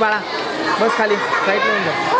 बाळा. बस खाली. साईडला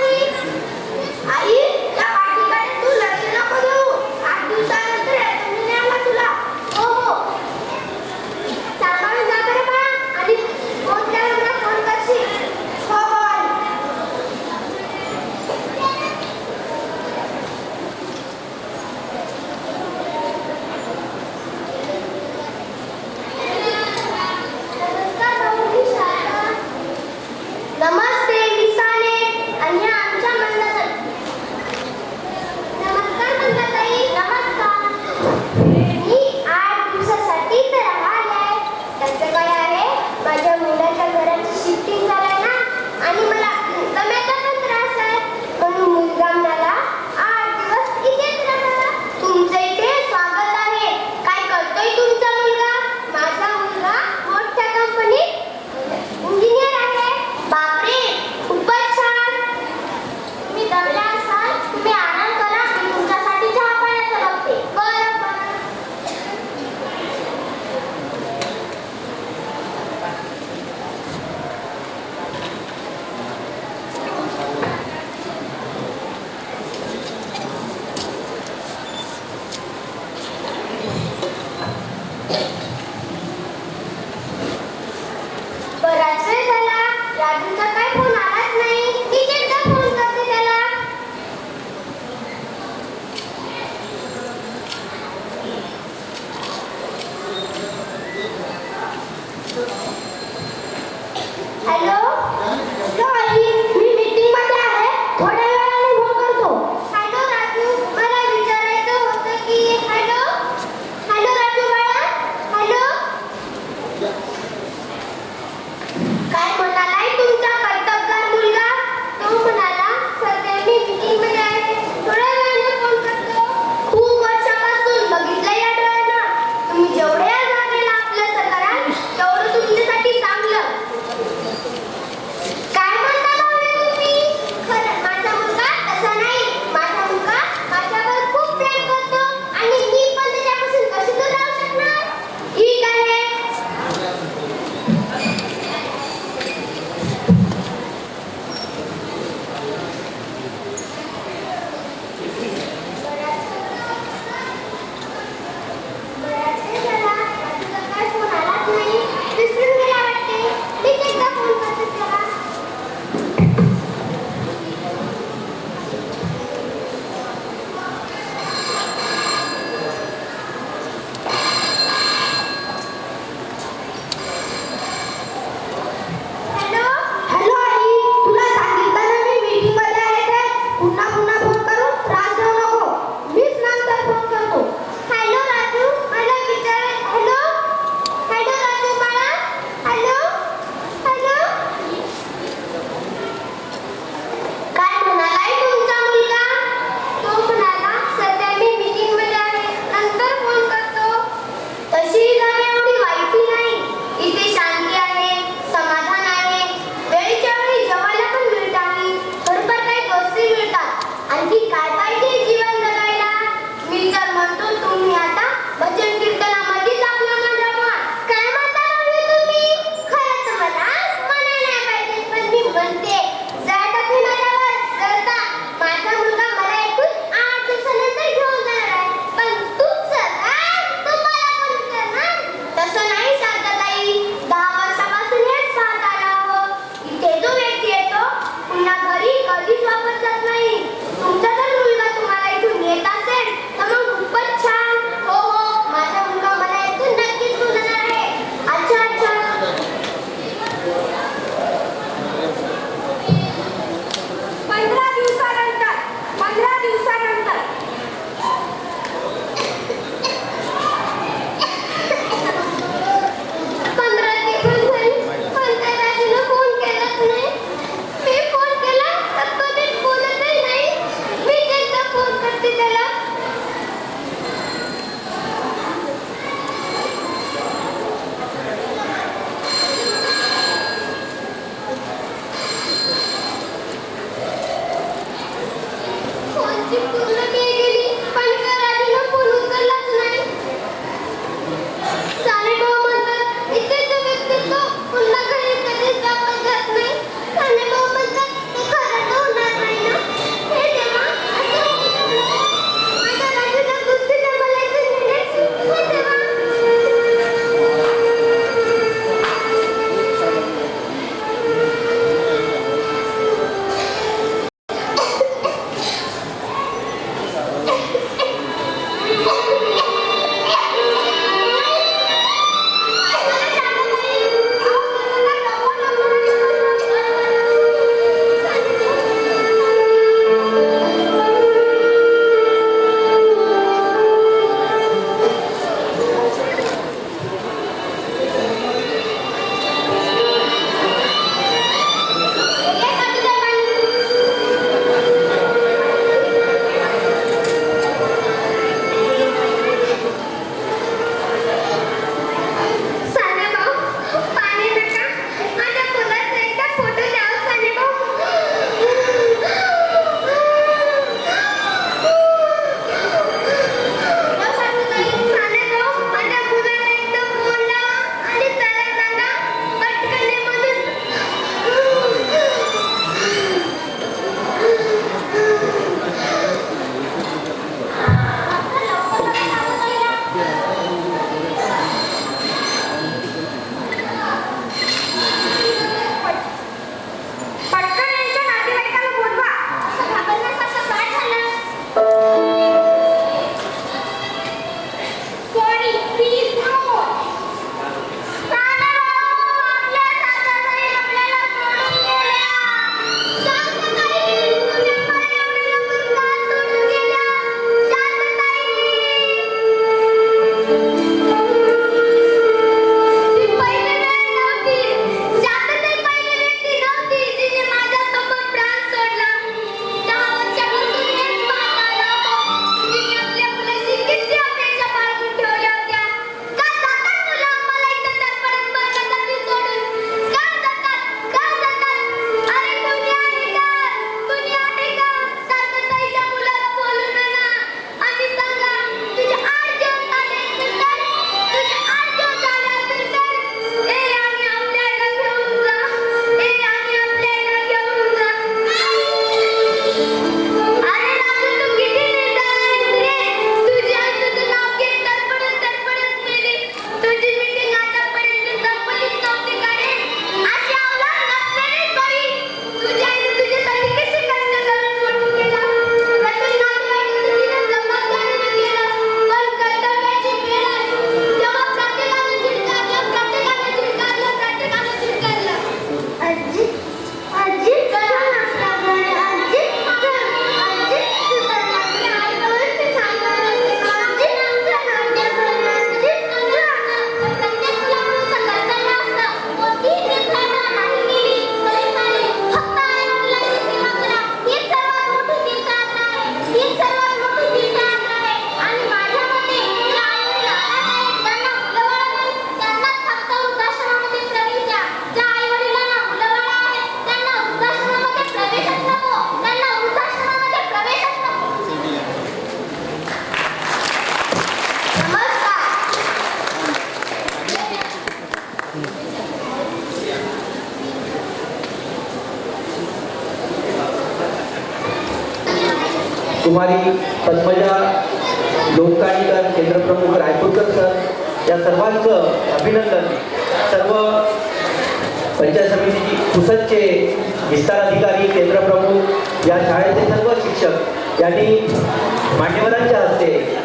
कुमारी पद्मजा लोककाणीकर केंद्रप्रमुख रायपूरकर सर या सर्वांचं अभिनंदन. सर्व पंचायत समितीची पुसदचे विस्तार अधिकारी केंद्रप्रमुख या शाळेचे सर्व शिक्षक यांनी मान्यवरांच्या हस्ते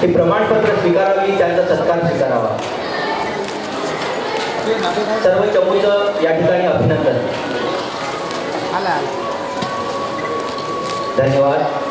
हे प्रमाणपत्र स्वीकारावी त्यांचा सत्कार स्वीकारावा. सर्व चमूचं या ठिकाणी अभिनंदन. आला. धन्यवाद.